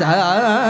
नामाचा महिमा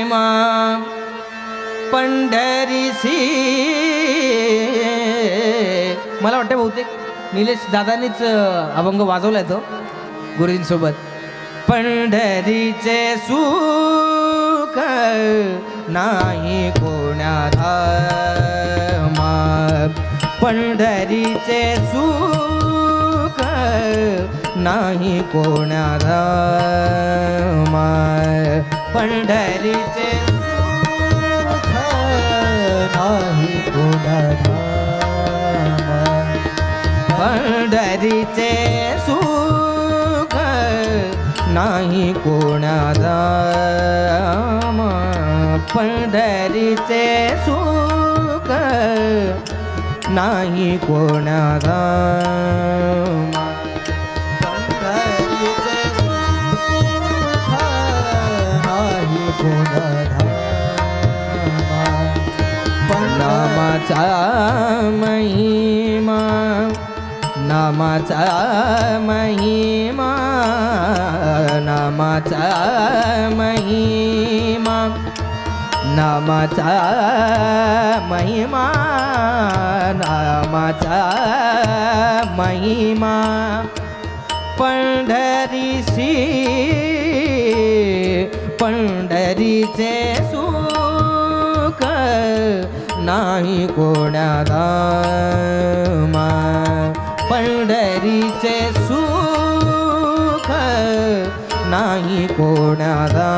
महिमा पंढरीसी मला वाटतं बहुतेक निलेश दादानीच अभंग वाजवलाय तो गुरुजींसोबत. पंढरीचे सुख नाही कोण्याला पंढरीचे सुख नाही कोण्याला पंढरीचे सुख नाही पंढरीचे सुख नाही कोणादा पंढरीचे सुख नाही कोणादा नामाचा महिमा नामाचा महिमा नामाचा महिमा नामाचा महिमा नामाचा महिमा पंढरीसी पंढरीचे सुख नाही कोणाला पंढरीचे सुख नाही कोणाला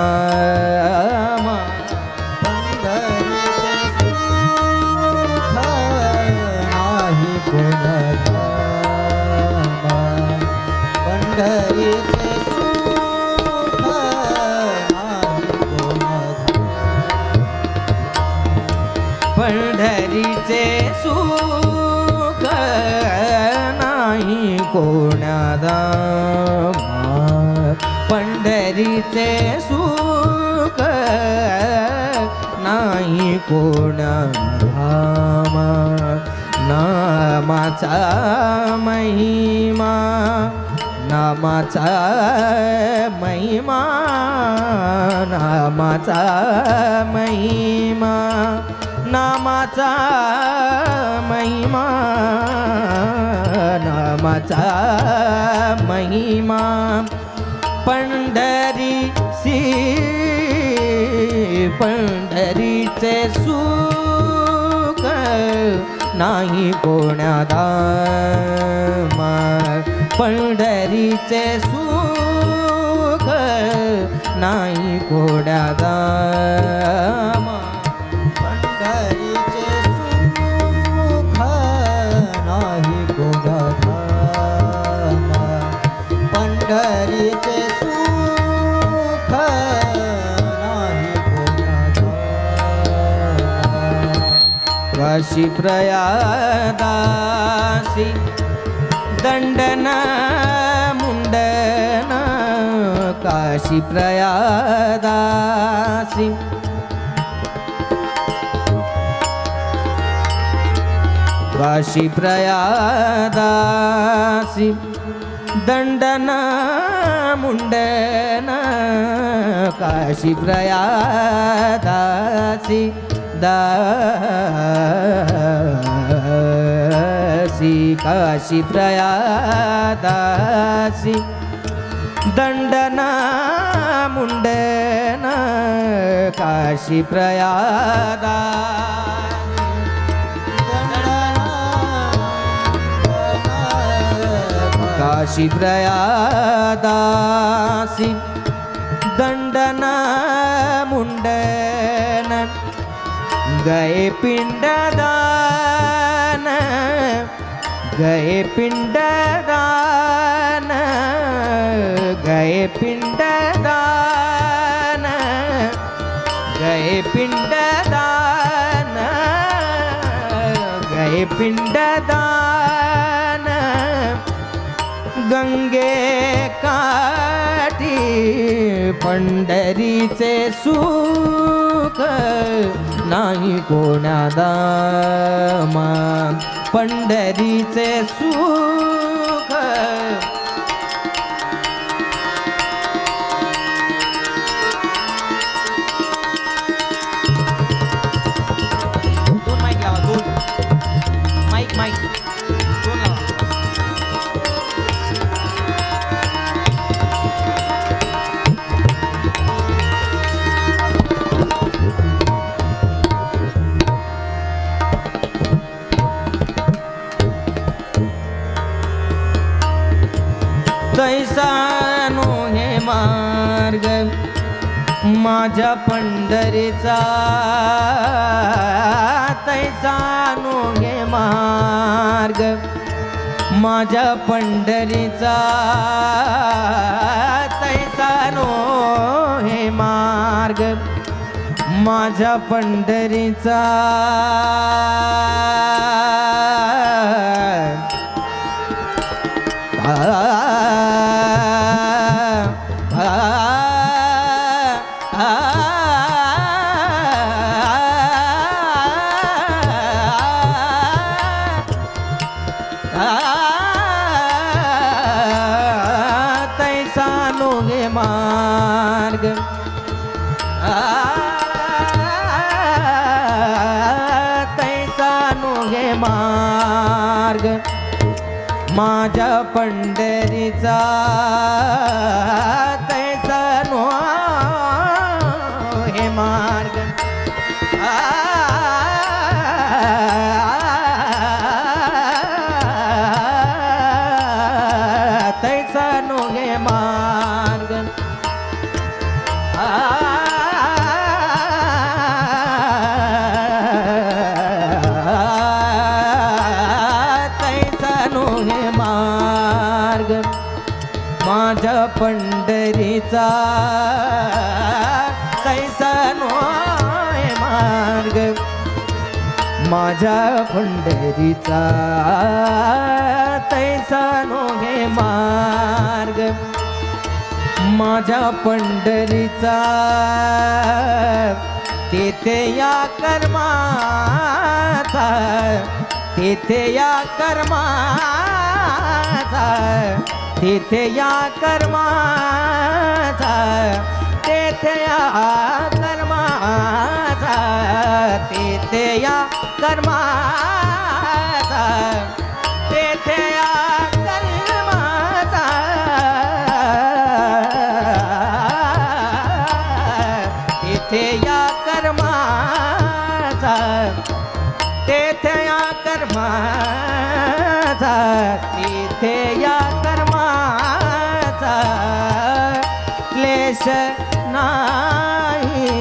नाही कोणाला नामाचा महिमा नामाचा महिमा नामाचा महिमा नामाचा महिमा नामाचा महिमा. पंढरी सी पंढरीचे सुख नाही कोणाला. पंढरीचे सुख नाही कोणाला. काशी प्रयादासी दंडना मुंडना काशी प्रयादासी। काशी प्रयादासी दंडना मुंडना काशी प्रयादासी। दासी काशी प्रयादासी। दंडना मुंडना काशी प्रयादा काशी प्रयादासी। दंडना गए पिंडदान गए पिंडदान गए पिंडदान गए पिंडदान गए पिंडदान गंगे काठी पंढरीचे सुख नाही कोणादा पंढरीचे सू तैसानो हे मार्ग माझ्या पंढरीचा. तैसानो हे मार्ग माझ्या पंढरीचा. तैसानो हे मार्ग माझ्या पंढरीचा. तैसा माझ्या पंढरीचा तैसा नो हे मार्ग. तैसा नो हे मार्ग. तैसा नो हे माझ्या पंढरीचा तैसा नो मार्ग. माझ्या पंढरीचा तैसा नो हे मार्ग. माझ्या पंढरीचा तेथे या कर्माचा तेथे या कर्माचा. तिथे या कर्माचा तेथे या कर्माचा तेथे या कर्माचा तेथे या कर्माचा. तिथे या कर्माचा तेथे या कर्माचा तिथे या क्लेश नाही.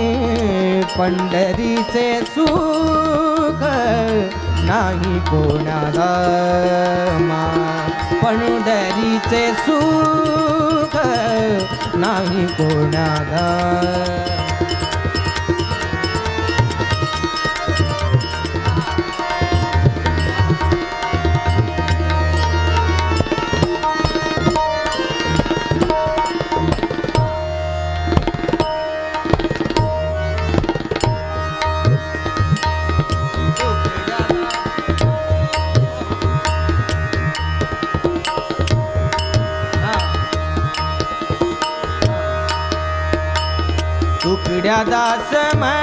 पंढरीचे सुख नाही कोणाला मा पंढरीचे सुख नाही कोणाला दास मैं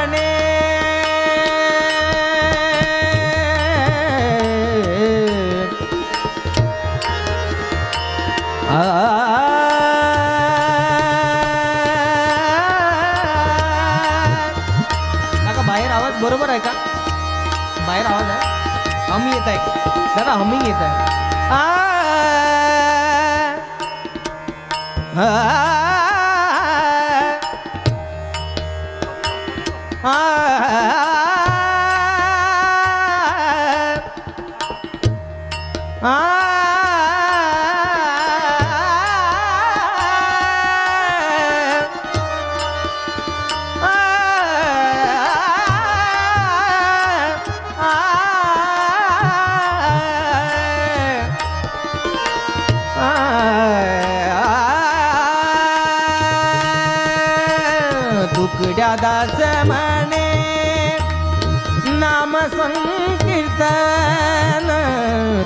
नाम संकीर्तन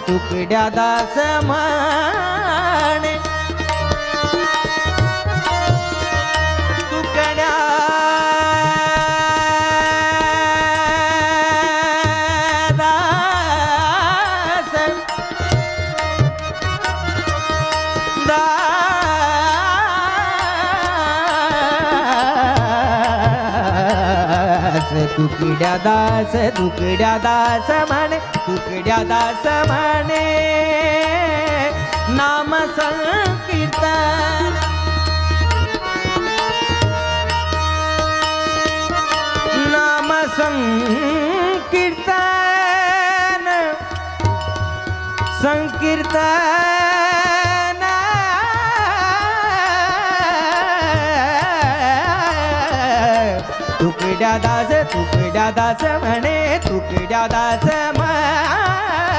तुकड्या दास म्हणे तुकड्या दास तुकड्या दास म्हणे तुकड्या दास म्हणे. नाम संकीर्तन. नाम संकीर्तन. संकीर्तन. तुकड्या दास तुकड्या दास म्हणे तुकड्या दास म्हणे.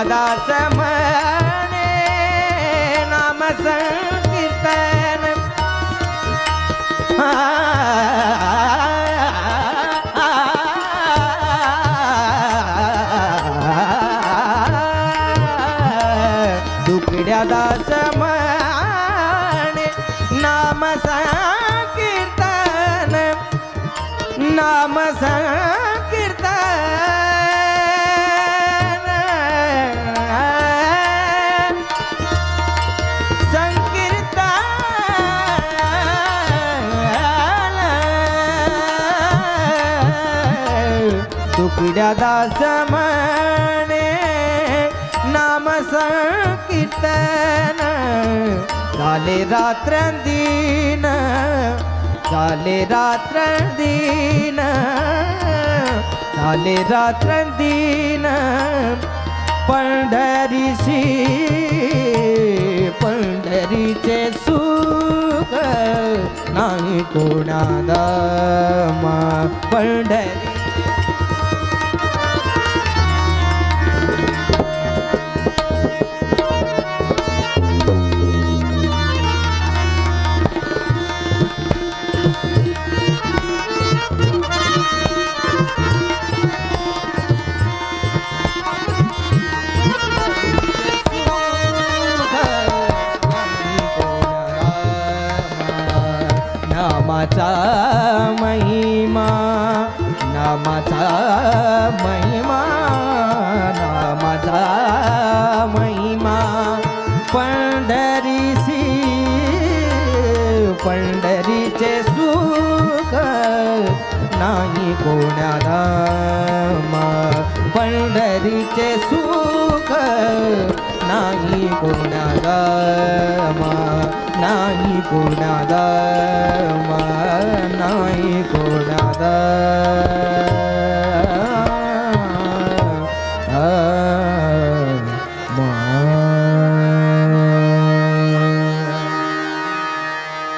સદા સમને નામ સંકીર્તન દુખડ્યા દાસ મને નામ સંકીર્તન નામ સંકીર્તન संकीर्तन दास म्हणे नाम संकीर्तन. झाले रात्र दिन झाले रात्र दिन झाले रात्र दिन पंढरीशी पंढरीचे सुख नाही कोणाला मा पंढरी महिमा नामाचा महिमा नामाचा महिमा पंढरीसी पंढरीचे सुख नाही कोणाला मा पंढरीचे सुख नाही कोणाला मा नाही कोणाला मा नाही कोणाला